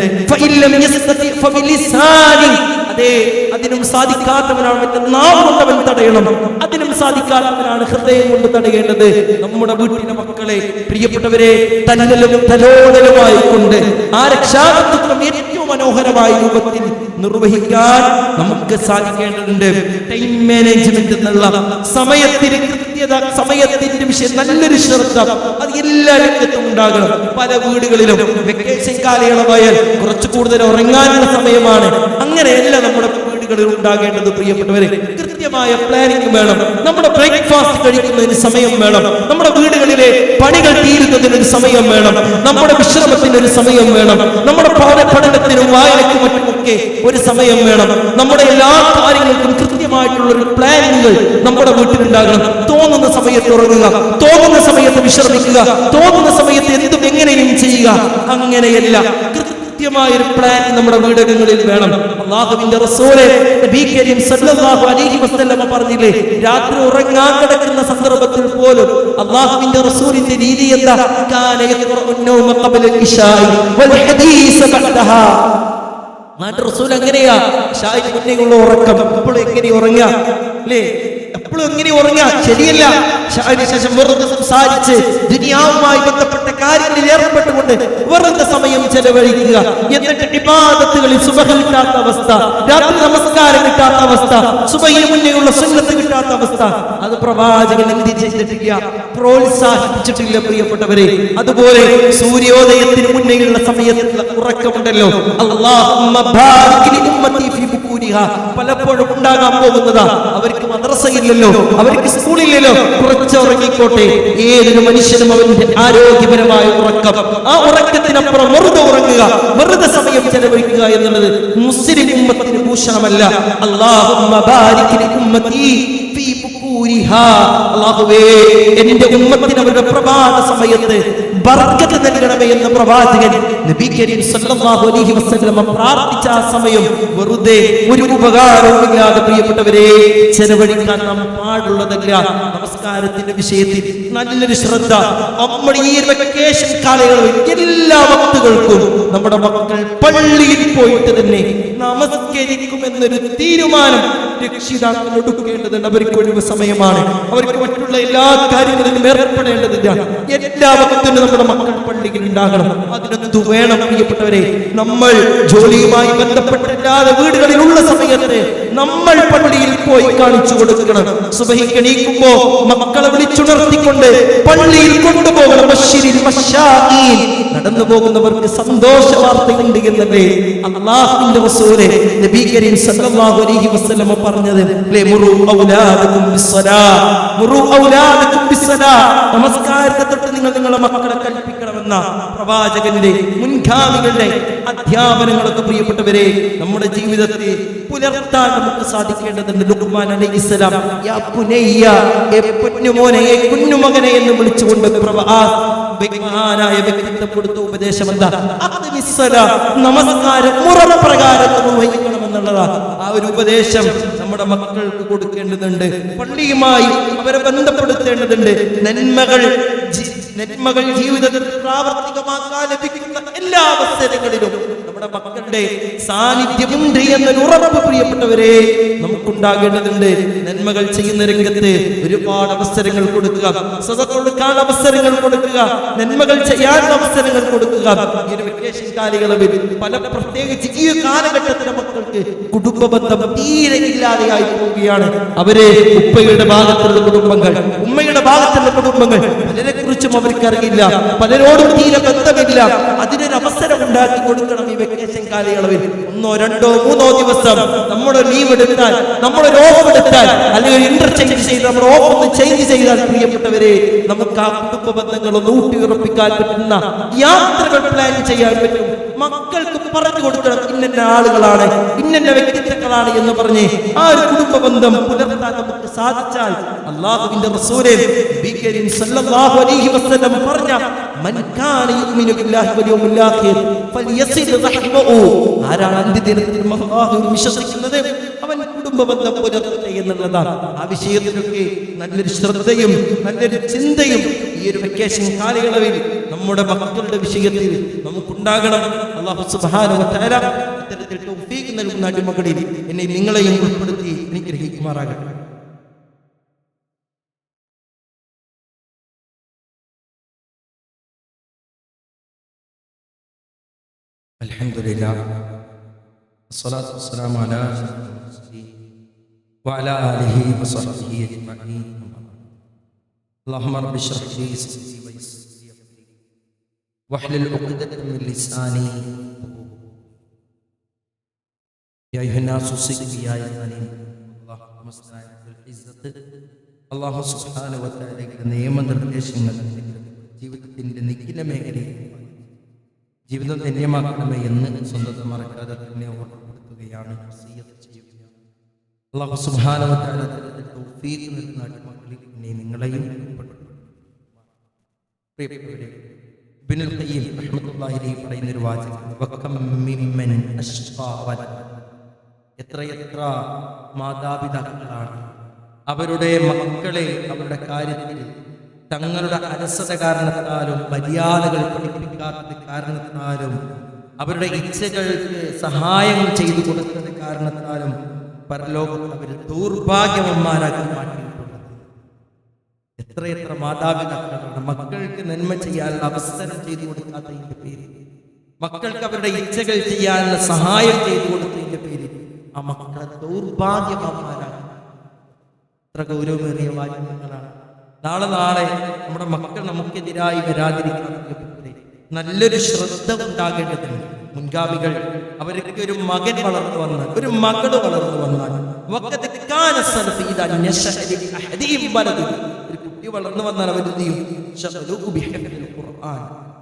S1: അതെ അതിനും സാധിക്കാത്തവനാണ് അവന്റെ നാവ് കൊണ്ട് തടയണം. അതിനും സാധിക്കാത്തവനാണ് ഹൃദയം കൊണ്ട് തടയേണ്ടത്. നമ്മുടെ വീട്ടിലെ മക്കളെ പ്രിയപ്പെട്ടവരെ തല്ലലും തലോടലുമായി കൊണ്ട് ആ രക്ഷാകർത്തൃത്വം ഏറ്റവും മനോഹരമായ രൂപത്തിൽ നിർവഹിക്കാൻ നമുക്ക് സാധിക്കേണ്ടതുണ്ട്. ടൈം മാനേജ്മെന്റ് എന്നുള്ള സമയത്തിന് കൃത്യത സമയത്തിന്റെ വിഷയം നല്ലൊരു ശ്രദ്ധ അത് എല്ലാ രംഗത്തും ഉണ്ടാകണം. പല വീടുകളിലും വെക്കേഷൻ കാലയളവായാൽ കുറച്ച് കൂടുതൽ ഉറങ്ങാനുള്ള സമയമാണ്. അങ്ങനെയല്ല നമ്മുടെ വീടുകളിൽ ഉണ്ടാകേണ്ടത് പ്രിയപ്പെട്ടവരെ കൃത്യമായ പ്ലാനിംഗ് വേണം. നമ്മുടെ ബ്രേക്ക്ഫാസ്റ്റ് കഴിക്കുന്നതിന് സമയം വേണം. നമ്മുടെ വീടുകളിലെ പണികൾ തീരുന്നതിന് ഒരു സമയം വേണം. നമ്മുടെ വിശ്രമത്തിന് ഒരു സമയം വേണം. നമ്മുടെ പാഠ പഠനത്തിനും വായനയ്ക്കും മറ്റുമൊക്കെ ഒരു സമയം വേണം. നമ്മുടെ എല്ലാ കാര്യങ്ങൾക്കും കൃത്യമായിട്ടുള്ള ഒരു പ്ലാനിങ്ങുകൾ നമ്മുടെ വീട്ടിലുണ്ടാകണം. തോന്നുന്ന സമയത്ത് ഉറങ്ങുക. തോന്നുന്ന സമയത്ത് വിശ്രമിക്കുക. തോന്നുന്ന സമയത്ത് എന്തും എങ്ങനെയും ചെയ്യുക. അങ്ങനെയല്ല. കൃത്യമായ ഒരു പ്ലാൻ നമ്മുടെ വീടുകളിൽ വേണം. അള്ളാഹുവിന്റെ റസൂലെ നബി കരീം സല്ലല്ലാഹു അലൈഹി പറഞ്ഞില്ലേ രാത്രി ഉറങ്ങാൻ കിടക്കുന്ന സന്ദർഭത്തിൽ പോലും അള്ളാഹുവിന്റെ റസൂലിന്റെ രീതി എന്താ? കാന യഖറഉ ഇശാഇ വൽ റസൂൽ മുന്നേയുള്ള ഉറക്കം. എപ്പോഴും എങ്ങനെ ഉറങ്ങാം? അല്ലേ? എപ്പോഴും ഇങ്ങനെ ഉറങ്ങുക. ശരിയല്ല. ശേഷം വെറുതെ സംസാരിച്ച് ദുനിയാവുമായി ബന്ധപ്പെട്ട കാര്യങ്ങളിൽ ഏർപ്പെട്ടുകൊണ്ട് വെറുതെ സമയം ചെലവഴിക്കുക. എന്നിട്ട് ഇബാദത്തുകളിൽ സുബഹ കിട്ടാത്ത അവസ്ഥ രാത്രി നമസ്കാരം കിട്ടാത്ത അവസ്ഥ സുബഹിന് മുന്നേയുള്ള സുന്നത്ത് കിട്ടാത്ത അവസ്ഥ. അത് പ്രവാചകൻ എന്ത് ചെയ്തിട്ടില്ല? പ്രോത്സാഹിപ്പിച്ചിട്ടില്ല പ്രിയപ്പെട്ടവരെ. അതുപോലെ സൂര്യോദയത്തിന് മുന്നേയുള്ള സമയത്തുള്ള ഉറക്കമുണ്ടല്ലോ. ബാരിക് ലി ഉമ്മത്തി ഫീ. പലപ്പോഴും ഉണ്ടാകാൻ പോകുന്നത്. അവർക്ക് മദ്രസയില്ലല്ലോ അവർക്ക് സ്കൂളില്ലല്ലോ കുറച്ചുറങ്ങിക്കോട്ടെ ഏതൊരു മനുഷ്യനും അവന്റെ ആരോഗ്യപരമായ ഉറക്കം. ആ ഉറക്കത്തിനപ്പുറം വെറുതെ ഉറങ്ങുക വെറുതെ സമയം ചെലവഴിക്കുക എന്നുള്ളത് മുസ്ലിം ഉമ്മത്തിന് ഭൂഷണമല്ല. അള്ളാഹു എന്റെ ഉമ്മത്തിന് അവരുടെ പ്രഭാത സമയത്ത് ബർക്കത്ത് നൽകണമേ എന്ന് പ്രവാചകൻ നബി കരീം സല്ലല്ലാഹു അലൈഹി വസല്ലം പ്രാർത്ഥിച്ച ആ സമയം വെറുതെ ഒരു ഉപകാരവും ഇല്ലാതെ പ്രിയപ്പെട്ടവരെ ചെലവഴിക്കാൻ നാം പാടുള്ളതല്ല. നമസ്കാരത്തിന്റെ വിഷയത്തിൽ നല്ലൊരു ശ്രദ്ധ. നമ്മൾ ഈ വെക്കേഷൻ കാലയളവിൽ എല്ലാ വക്തുകൾക്കും നമ്മുടെ മക്കൾ പള്ളിയിൽ പോയിട്ട് തന്നെ നമസ്കരിക്കും എന്നൊരു തീരുമാനം രക്ഷിതാക്കൾ എടുക്കേണ്ടതുണ്ട്. അവർക്ക് ഒഴിവ് സമയമാണ്. അവർക്ക് മറ്റുള്ള എല്ലാ കാര്യങ്ങളിലും ഏർപ്പെടേണ്ടതില്ല. എല്ലാ വക്തിനും നമ്മുടെ മക്കൾ പള്ളിയിൽ ഉണ്ടാകണം. അതിനൊന്തു വേണം പ്രിയപ്പെട്ടവരെ. നമ്മൾ ജോലിയുമായി ബന്ധപ്പെട്ടില്ലാതെ വീടുകളിലുള്ള സമയത്ത് നമ്മൾ പള്ളിയിൽ പോയി കാണിച്ചു കൊടുക്കണം. സുബഹിക്കണീക്കുമ്പോ മക്കളെ വിളിച്ചുണർത്തിക്കൊണ്ട് പള്ളിയിൽ കൊണ്ടുപോകണം. നടന്നു പോകുന്നവർക്ക് സന്തോഷ വാർത്തയുണ്ട് എന്നല്ലേ അള്ളാഹുവിന്റെ റസൂലെ നബി കരീം സല്ലല്ലാഹു അലൈഹി വസല്ലമ പറഞ്ഞത്. മുറു ഔലാദകും ബിസ്സലാ. മുറു ഔലാദകും ബിസ്സലാ. നമസ്കാരത്തെ തൊട്ട് നിങ്ങൾ നിങ്ങളുടെ മക്കളെ കൽപ്പിക്കണമെന്ന പ്രവാചകന്റെ മുൻഖാമികളുടെ അധ്യാപനങ്ങളൊക്കെ പ്രിയപ്പെട്ടവരെ നമ്മുടെ ജീവിതത്തെ പുലർത്താൻ നമുക്ക് സാധിക്കേണ്ടതുണ്ട്. ലുക്മാൻ എ പൊന്നുമോനെ എ കുഞ്ഞുമകനെ എന്ന് വിളിച്ചുകൊണ്ട് മഹാനായ വ്യക്തിത്വം കൊടുത്ത ഉപദേശം എന്താ? നമസ്കാരം മുറവ മുറപ്രകാരം നിർവഹിക്കണമെന്നുള്ളതാ ആ ഒരു ഉപദേശം നമ്മുടെ മക്കൾക്ക് കൊടുക്കേണ്ടതുണ്ട്. പള്ളിയുമായി അവരെ ബന്ധപ്പെടുത്തേണ്ടതുണ്ട്. നന്മകൾ നന്മകൾ ജീവിതത്തിൽ പ്രാവർത്തികമാക്കാൻ ലഭിക്കുന്ന എല്ലാ അവസരങ്ങളിലും നമ്മുടെ മക്കളുടെ സാന്നിധ്യമുണ്ട് എന്നൊരു ഉറപ്പ് പ്രിയപ്പെട്ടവരെ നമുക്കുണ്ടാകേണ്ടതുണ്ട് നന്മകൾ ചെയ്യുന്ന രംഗത്ത് ഒരുപാട് അവസരങ്ങൾ കൊടുക്കുക. സദ കൊടുക്കാൻ അവസരങ്ങൾ കൊടുക്കുക. നന്മകൾ ചെയ്യാൻ അവസരങ്ങൾ കൊടുക്കുക. ഈ വെക്കേഷൻ കാലയളവിൽ പല പ്രത്യേകിച്ച് ഈ കാലഘട്ടത്തിലെ മക്കൾക്ക് കുടുംബ ബന്ധം തീരെ ഇല്ലാതെയായി പോവുകയാണ്. അവരെ ഉപ്പയുടെ ഭാഗത്തുള്ള കുടുംബങ്ങൾ ഉമ്മയുടെ ഭാഗത്തുള്ള കുടുംബങ്ങൾ പലരെ അവർക്ക് അറിയില്ല. പലരോടും തീരെ ബന്ധമില്ല. അതിനൊരു അവസരം ഉണ്ടാക്കി കൊടുക്കണം ഈ വെക്കേഷൻ കാലയളവിൽ. ഒന്നോ രണ്ടോ മൂന്നോ ദിവസം നമ്മൾ ലീവ് എടുത്താൽ നമ്മളൊരു ഓഫ് എടുത്താൽ അല്ലെങ്കിൽ ഇന്റർചേഞ്ച് ചെയ്ത് നമ്മൾ ഓഫ് ഒന്ന് ചേഞ്ച് ചെയ്താൽ പ്രിയപ്പെട്ടവരെ നമുക്ക് ആ കുടുംബ ബന്ധങ്ങൾ ഒന്ന് ഊട്ടിയുറപ്പിക്കാൻ പറ്റുന്ന യാത്രകൾ പ്ലാൻ ചെയ്യാൻ പറ്റും. മക്കൾക്ക് പറഞ്ഞു കൊടുക്കണം. ഇന്ന ആളുകളാണ് ഇന്ന വ്യക്തിത്വങ്ങളാണ് എന്ന് പറഞ്ഞ് ആ ഒരു കുടുംബ ബന്ധം പുലർത്താൻ നമുക്ക് സാധിച്ചാൽ സല്ലല്ലാഹു അലൈഹി വസല്ലം പറഞ്ഞ മൻ കാന യുമിനു ബില്ലാഹി വൽ യൗമിൽ അവൻ പുലർത്തട്ടെ എന്നുള്ളതാണ്. ആ വിഷയത്തിലൊക്കെ നല്ലൊരു ശ്രദ്ധയും നല്ലൊരു ചിന്തയും ഈ ഒരു വെക്കേഷൻ കാലയളവിൽ നമ്മുടെ മക്കളുടെ വിഷയത്തിൽ നമുക്കുണ്ടാകണം. അള്ളാഹു സുബ്ഹാനഹു വ തആല ഇത്തരത്തിൽ തൗഫീഖ് നൽകുന്ന അടിമകളിൽ എന്നെ നിങ്ങളെയും ഉൾപ്പെടുത്തി അനുഗ്രഹിക്കുമാറാകട്ടെ
S2: الحمد لله والصلاة والسلام على أشرف المرسلين وعلى آله وصحبه أجمعين اللهم رب اشرح لي صدري ويسر لي أمري واحلل عقدة من لساني يا أيها الناس اوصيكم بآية ثانية الله مستعان العزة അള്ളാഹു സുഹാനുവത്താലയുടെ നിയമനിർദ്ദേശങ്ങൾ ജീവിതത്തിൻ്റെ നിഖില മേഖലയിൽ ജീവിതം ധന്യമാക്കണമേ എന്ന് സ്വന്തം മറക്കാതെ തന്നെ ഓർമ്മപ്പെടുത്തുകയാണ് വസീയത്ത് ചെയ്യുകയാണ് അള്ളാഹു സുഹാനുവത്താല തൗഫീഖ് നൽകുന്ന അടിമകളിൽ പിന്നെ നിങ്ങളെയും ഉൾപ്പെടുത്തും. പ്രിയപ്പെട്ടവരെ ഇബ്നുൽ ഖയ്യിം റഹ്മത്തുള്ളാഹി പറയുന്ന ഒരു വാചകം വക്കം മിമ്മൻ വലദ. എത്രയെത്ര മാതാപിതാക്കളാണ് അവരുടെ മക്കളെ അവരുടെ കാര്യത്തിൽ തങ്ങളുടെ അലസത കാരണത്താലും മര്യാദകൾ പഠിപ്പിക്കാത്തത് കാരണത്താലും അവരുടെ ഇച്ഛകൾക്ക് സഹായം ചെയ്തു കൊടുത്തത് കാരണത്താലും പരലോകത്ത് അവർ ദൗർഭാഗ്യവന്മാരാക്കി മാറ്റിയിട്ടുള്ളത് എത്രയെത്ര മാതാപിതാക്കളാണ് മക്കൾക്ക് നന്മ ചെയ്യാനുള്ള അവസരം ചെയ്തു കൊടുക്കാത്തതിന്റെ പേര്. മക്കൾക്ക് അവരുടെ ഇച്ഛകൾ ചെയ്യാനുള്ള സഹായം ചെയ്തു കൊടുത്തതിന്റെ പേര്. ആ മക്കളെ ദൗർഭാഗ്യമാന്മാരാണ് എത്ര ഗൗരവമേറിയ വാചകങ്ങളാണ്. നാളെ നാളെ നമ്മുടെ മക്കൾ നമുക്കെതിരായി വരാതിരിക്കാൻ നല്ലൊരു ശ്രദ്ധ ഉണ്ടാകേണ്ടതുണ്ട്. മുൻഗാമികൾ അവർക്ക് ഒരു മകൻ വളർന്നു വന്നാൽ ഒരു മകൾ വളർന്നു വന്നാൽ കുട്ടി വളർന്നു വന്നാൽ അവർ ചെയ്യും?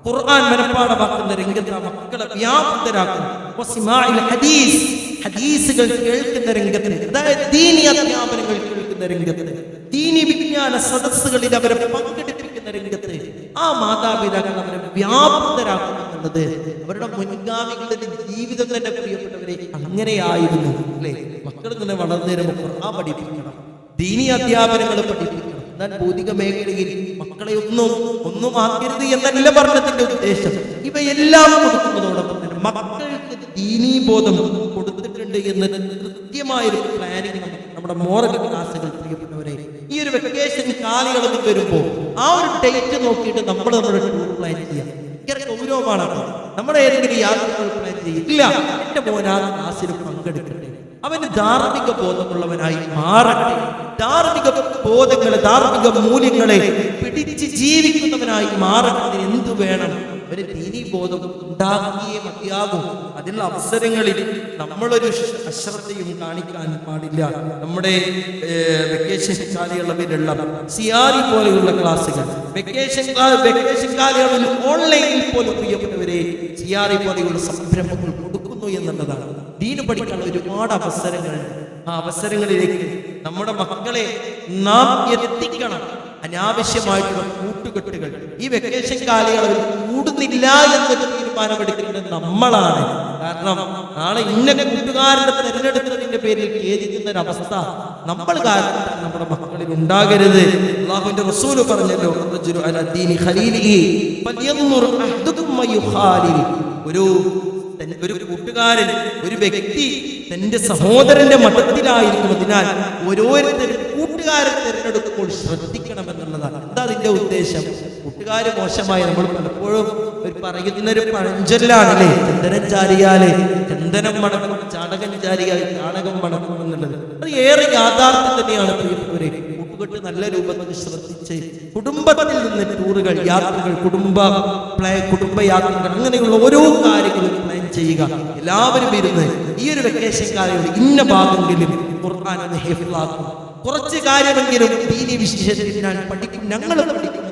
S2: ഖുർആൻ. മനപ്പാടമാക്കുന്ന രംഗത്ത് ആ മക്കളെ വ്യാപൃതരാക്കും. വസിമാഇൽ ഹദീസ്. ഹദീസുകൾ കേൾക്കുന്ന രംഗത്തിന് അതായത് ദീനി അധ്യാപനങ്ങൾ കേൾക്കുന്ന രംഗത്ത്. ദീനി വിജ്ഞാന സദസ്സുകളിൽ അവരെ പങ്കെടുപ്പിക്കുന്ന രംഗത്ത്. ആ മാതാപിതാക്കൾ അവരെ വ്യാപൃതരാക്കും അവരുടെ മുൻഗാമികളുടെ ജീവിതം തന്നെ പ്രിയപ്പെട്ടവരെ അങ്ങനെയായിരുന്നു. അല്ലേ? മക്കൾ തന്നെ വളർന്നു വരുമ്പോൾ ഖുർആൻ പഠിപ്പിക്കണം. ദീനി അധ്യാപനങ്ങൾ പഠിപ്പിക്കണം. എന്നാൽ ഭൗതിക മേഖലയിൽ മക്കളെ ഒന്നും ഒന്നും ആക്കരുത് എന്നല്ല പറഞ്ഞതിന്റെ ഉദ്ദേശം ഇവയെല്ലാം കൊടുക്കുന്നതോടൊപ്പം തന്നെ മക്കൾക്ക് ദീനീ ബോധം കൊടുത്തിട്ടുണ്ട് എന്ന് കൃത്യമായൊരു പ്ലാനിങ് നമ്മുടെ മോറൽ ക്ലാസ്സുകൾ പ്രിയപ്പെട്ടവരെ. ഈ ഒരു വെക്കേഷൻ കാലയളവിൽ വരുമ്പോൾ ആ ഒരു ഡേറ്റ് നോക്കിയിട്ട് നമ്മൾ നമ്മുടെ ടൂർ പ്ലാൻ ചെയ്യാം. ഗൗരവമാണ്. നമ്മുടെ ഏതെങ്കിലും യാത്രകൾ പ്ലാൻ ചെയ്യില്ല എന്റെ മോൻ ക്ലാസ്സിൽ പങ്കെടുക്കട്ടെ അവന് ധാർമ്മിക ബോധമുള്ളവനായി മാറട്ടെ. ധാർമ്മിക ബോധങ്ങളെ ധാർമ്മിക മൂല്യങ്ങളെ പിടിച്ച് ജീവിക്കുന്നവനായി മാറട്ടെ. എന്തു വേണം? അവന് ദീനീ ബോധം ഉണ്ടാകുകയേ മതിയാകും. അതിനുള്ള അവസരങ്ങളിൽ നമ്മളൊരു അശ്രദ്ധയും കാണിക്കാൻ പാടില്ല. നമ്മുടെ വെക്കേഷൻ കാലയളവിലുള്ള സിയാരി പോലെയുള്ള ക്ലാസ്സുകൾ. വെക്കേഷൻ വെക്കേഷൻ കാലയളവിൽ ഓൺലൈനിൽ പോലും പ്രിയപ്പെട്ടവരെ സിയാറി പോലെയുള്ള സംരംഭങ്ങൾ കൊടുക്കുന്നു എന്നുള്ളതാണ്. ദീന് പഠിക്കാനുള്ള ഒരുപാട് അവസരങ്ങൾ. ആ അവസരങ്ങളിലേക്ക് നമ്മുടെ മക്കളെ നാം എത്തിക്കണം. അനാവശ്യമായിട്ടുള്ള കൂട്ടുകെട്ടുകൾ. ഈ വെക്കേഷൻ കാലയളവിൽ കൂടുന്നില്ല എന്നൊരു തീരുമാനമെടുക്കേണ്ടത് നമ്മളാണ്. കാരണം നാളെ ഇന്ന കൂട്ടുകാരനെ തിരഞ്ഞെടുക്കുന്നതിന്റെ പേരിൽ ഖേദിക്കുന്ന ഒരു അവസ്ഥ നമ്മൾ കാരണം നമ്മുടെ മക്കളിൽ ഉണ്ടാകരുത്. അള്ളാഹുവിന്റെ റസൂൽ പറഞ്ഞല്ലോ. ഒരു ഒരു കൂട്ടുകാരൻ ഒരു വ്യക്തി തന്റെ സഹോദരന്റെ മതത്തിലായിരിക്കും അതിനാൽ ഓരോരുത്തരും കൂട്ടുകാരെ തിരഞ്ഞെടുക്കുമ്പോൾ ശ്രദ്ധിക്കണമെന്നുള്ളതാണ്. എന്താ അതിന്റെ ഉദ്ദേശം? കൂട്ടുകാര് മോശമായി നമ്മൾ പലപ്പോഴും ഒരു പറയുന്നൊരു പഴഞ്ചൊല്ലാണല്ലേ? ചന്ദനം ചാരിയാൽ ചന്ദനം മണക്കും ചാണകം ചാരിയാൽ ചാണകം മണക്കും എന്നുള്ളത്. അത് ഏറെ യാഥാർത്ഥ്യം തന്നെയാണ് പ്രിയപ്പെട്ടവരെ. കൂട്ടുകെട്ട് നല്ല രൂപത്തിൽ ശ്രദ്ധിച്ച് കുടുംബത്തിൽ നിന്ന് ടൂറുകൾ യാത്രകൾ കുടുംബ പ്ലേ കുടുംബ യാത്രകൾ അങ്ങനെയുള്ള ഓരോ കാര്യങ്ങളും പ്ലാൻ ചെയ്യുക. എല്ലാവരും ഇരുന്ന് ഈ ഒരു വെക്കേഷൻ കാലങ്ങളിൽ ഇന്ന ഭാഗമെങ്കിലും ഖുർആൻ ഒന്ന് ഹെഫിളാക്കും കുറച്ച് കാര്യമെങ്കിലും ദീനി വിശേഷത്തിൽ ഞാൻ പഠിക്കും. ഞങ്ങൾ പഠിക്കും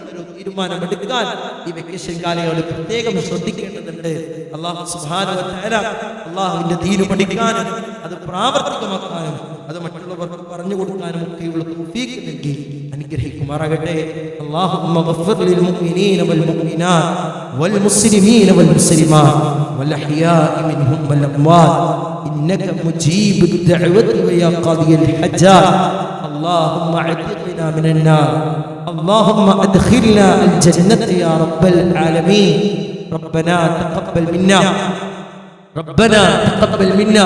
S2: ഈ വെക്കേഷൻ കാലയളവിൽ പ്രത്യേകം ശ്രദ്ധിക്കേണ്ടതുണ്ട്. അള്ളാഹു തആല അള്ളാഹുവിന്റെ തീരു പഠിക്കാനും അത് പ്രാവർത്തികമാക്കാനും അത് മറ്റുള്ളവർക്ക് പറഞ്ഞു കൊടുക്കാനും ഒക്കെയുള്ള തൗഫീഖ് നൽകി അനുഗ്രഹിക്കുമാറാകട്ടെ അല്ലാഹുമ്മ ഗഫിർ ലിൽ മുഅ്മിനീന വൽ മുഅ്മിനാത്ത് വൽ മുസ്ലിമീന വൽ മുസ്ലിമാത്ത് വൽ അഹ്യാഇ മിൻഹും വൽ അംവാത് ഇന്നക മുജീബു الدعوة ويا قاضي الحجات اللهم اعتقنا من النار اللهم ادخلنا الجنة يا رب العالمين ربنا تقبل منا ربنا تقبل منا